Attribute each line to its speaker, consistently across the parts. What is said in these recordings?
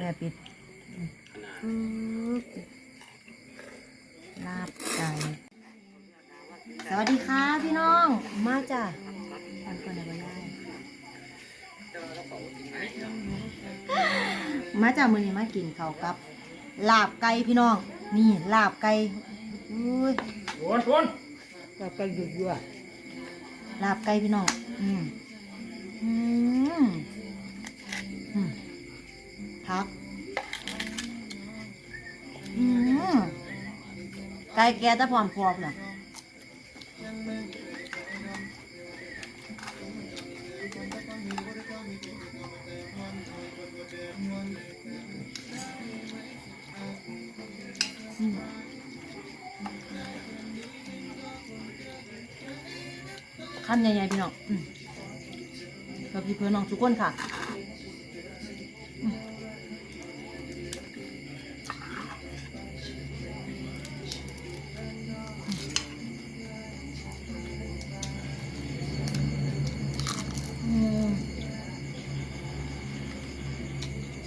Speaker 1: แม่ปิดอืมลาบไก่สวัสดีค่ะพี่น้อง มาจ้ะทานก่อนนะบ่ได้มาจ้ะมื้อนี้มากินข้าวกับ ลาบไก่พี่น้อง นี่ลาบไก่อุ้ย
Speaker 2: ชวนชวน
Speaker 3: ก็ก็หยุดยั่ว
Speaker 1: ลาบไก่พี่น้อง อืมอืมอืม พักอืมไก่แก่แต่พร้อมพร้อมน่ะอืมคำใหญ่ๆพี่น้องกับพี่เพื่อนน้องทุกคนค่ะ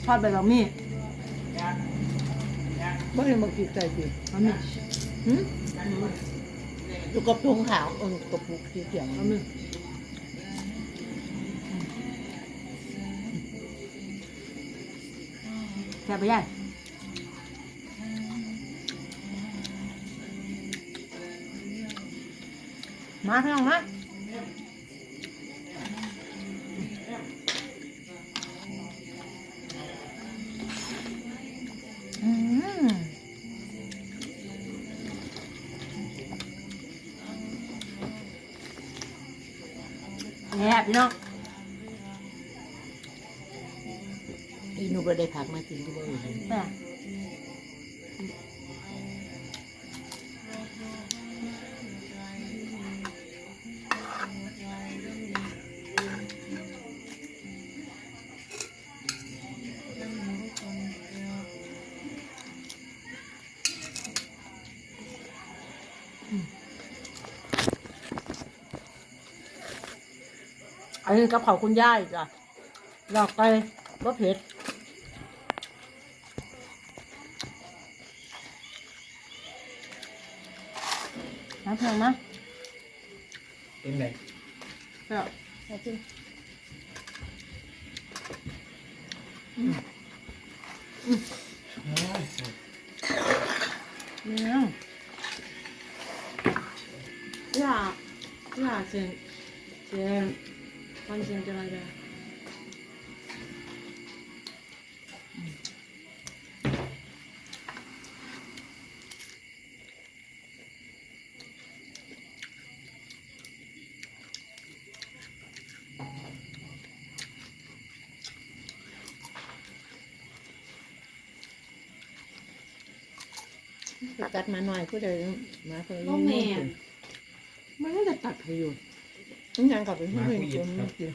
Speaker 1: ทอดใบแบบนี้
Speaker 3: บ่ได้มากินใจสิ
Speaker 1: แบบนี้
Speaker 3: หืมอยู่กับถุงขาวเออกับปุกสีเขียว
Speaker 1: แบบนี้แซ่บไปยัยมาพี่น้องมา แซ่บพี่น้อง
Speaker 3: อีหนูบ่ได้ผักมากินก็บ่ได้
Speaker 1: แซ่ อันนี้กับเขาวคุณย่ายจ้ะดอกไก่บะเผ็ดน้ำเพียงนะ
Speaker 2: เป็นไง
Speaker 1: เจ้าเอาขึ้นเนี่ยอย่าอย่าเสียงเสียงฟังเสีย งจะอะไรจะ
Speaker 3: ตัดมาหน่อยผู้ใดมาเคย
Speaker 1: บ่แม่น
Speaker 3: มันก็จะตัดให้อยู่มั นยังกลับเป็นผู้หญิงคนนี้กิน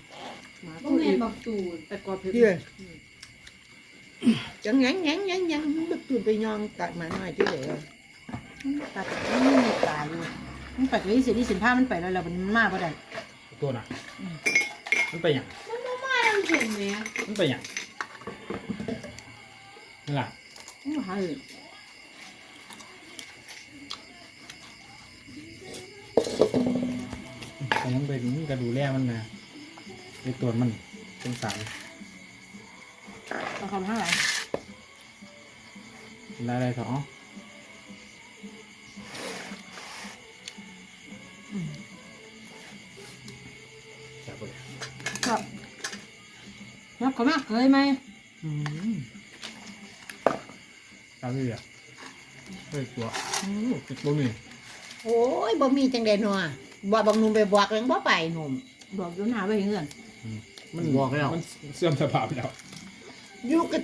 Speaker 1: หมา
Speaker 4: ก็
Speaker 1: ผู้
Speaker 4: แม่
Speaker 1: อื่
Speaker 4: นบอกตูน
Speaker 1: แต่กอดเผ็ด
Speaker 3: เพื่อนยังยังยังยังยังมันตื่นไปยองตัดมาหน่อยที่เหลือ
Speaker 1: ตัดไม่มีตาอยู่มันไปเลยสิที่สินผ้ามันไปแล้วแล้วมันมาบ่ได้
Speaker 2: ตัวน่ะมันไปหยัง
Speaker 4: ไม่ต้องเห็นไหม
Speaker 2: มันไปหยังนี่ล่ะ
Speaker 1: มันหาเลย
Speaker 2: แต่ยังไปมันก็ดูแลมันนะในตัวมันสงสาร
Speaker 1: เอาคำห้าไหน
Speaker 2: อะไรอะไรสอง
Speaker 1: อืม
Speaker 2: จับไปเลย
Speaker 1: ก็นักก็มากเคยไหม
Speaker 2: อืมจับไปเลยเฮ้ยตัวอืมติดบ่มี
Speaker 3: โอ้ยบ่มีจังได๋นัว บ่บางหนุ่มไปบอกยังบ่ไปหนุ่ม
Speaker 1: บอกอยู่หน้าไปเงื่อน
Speaker 2: มัน
Speaker 3: บอกแล้ว
Speaker 2: มันเสื่อมสภาพแล้ว
Speaker 3: อยู่กับ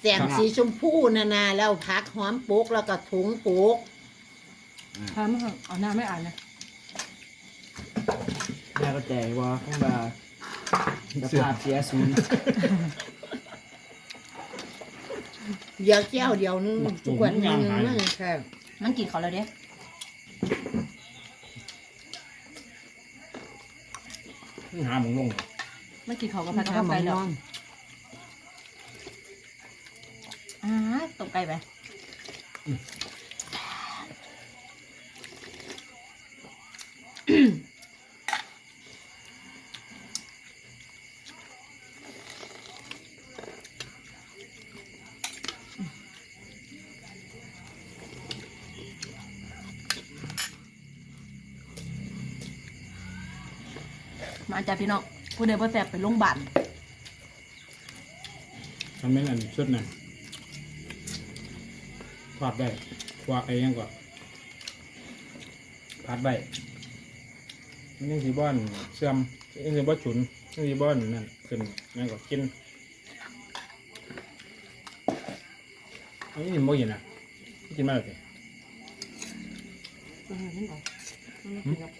Speaker 3: แสงสีชมพูนานาแล้วพักหอมปุกแล้วก็ถุงปุก
Speaker 1: พามาเอาหน้าไม่อ่านนะ
Speaker 5: แม่ก็แจกว่าข้างบาสภาพเสียศูนย์
Speaker 3: เดี๋ยวแก้วเดียวนึงทุกวันนึงนึงค่ะ
Speaker 1: มันกินเขาแล้วเด้
Speaker 2: หาหมองลง
Speaker 1: มันกินเขากับพัดข้าวไปแล้วอ่าตกไก่ไป มาจ้าพี่น้องผู้ใดบ่แสบไปโรงพยาบาล
Speaker 2: มันเป็นอันชุดน่ะทอดได้ควักไอ้ยังก่อนพัดได้มันยังสีบ้อนเสื่อมยังสีบ้อนฉุนยังสีบ้อนนั่นขึ้นนั่นก็กินอันนี้มันบ่กินอะกินมาแล้วสิ
Speaker 1: เออนั่นออกมันไม่กินหรอก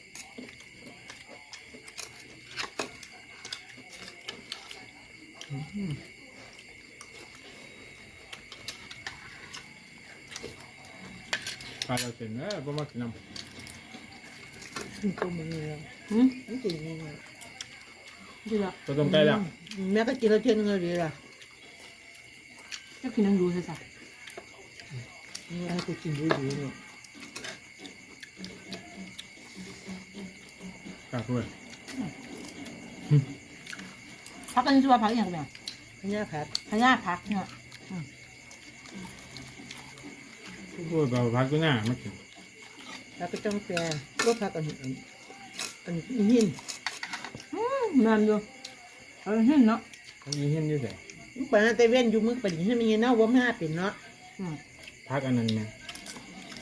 Speaker 2: ปลาเราเสร็จเออบ่มากินน้ำ
Speaker 3: มันก็มึงเลย
Speaker 1: หืม
Speaker 3: มันกินยังไง
Speaker 1: ดีละ
Speaker 2: ตัวต้มไก่แล้ว
Speaker 3: แม่ก็กินแล้วเที่ยงเงินดีละ
Speaker 1: จะกินนั่งดูสิสัก
Speaker 3: นี่ให้กูกินดูดูเนี่ย
Speaker 2: กลับด้วย
Speaker 1: พักกันชัวพักอย่างเนี้ย
Speaker 3: เนี่ยครับ
Speaker 1: พญาพักเนี่ย
Speaker 2: พูดเบาพักก็หน้ามากิน
Speaker 3: แล้วก็ต้องแปรก็พักอันอันอันหิน
Speaker 1: แมันอยู่เออเห็นเนาะ
Speaker 2: เขายิงเห็นอยู่แต่
Speaker 3: ปานแต่เว้นอยู่มึงปานให้มันยังเน่าว่ามาเป็นเนาะ
Speaker 1: อืม
Speaker 2: พักอันนั้นไง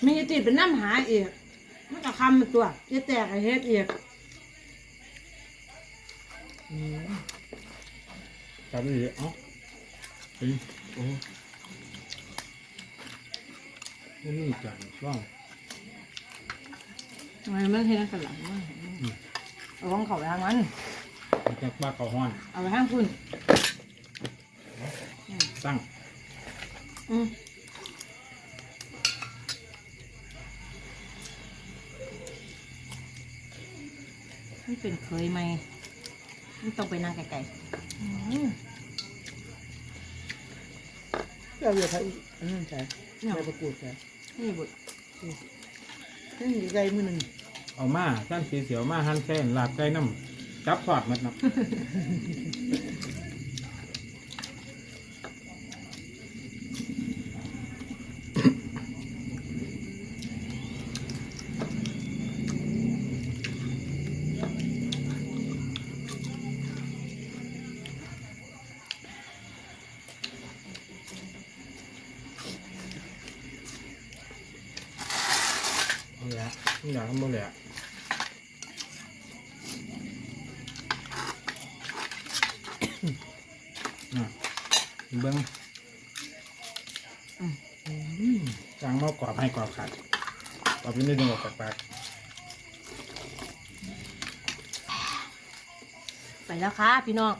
Speaker 1: มีติดเป็นน้ำหาอีกมันก็คำเป็นตัวจะแตกไอเฮ็ดอีก
Speaker 3: อืม
Speaker 2: กลับไปเลยเอ้าเฮ้ยโอ้นี่นี่จานว่าง
Speaker 1: ทำไมมันเห็นกันหลังมันเอาของเขาไปทางนั้น
Speaker 2: มันจะปลาเขาวห้อน
Speaker 1: เอาไปทางคุณ
Speaker 2: ตั้ง
Speaker 1: อืมมันเป็นเคยไหมมัน ต้องไปนั่งไกลๆอืม
Speaker 3: ก็เอาอย่าทำอันนั้นใช่อย่าประกูดใช่
Speaker 1: นี่บุตร
Speaker 3: นั่นอยู่ไกลมือหนึ่ง
Speaker 2: เอามาสั้นสีเสียวมาหั่นแค่ลาบไก่น้ำจับทอดหมัดนับเอา อยากทำบ่เลยอะน่ะเบิ้งจางมากรอบให้กรอบขาดกรอบนิดนึงออกจากปาก
Speaker 1: ไปแล้วค่ะพี่น้อง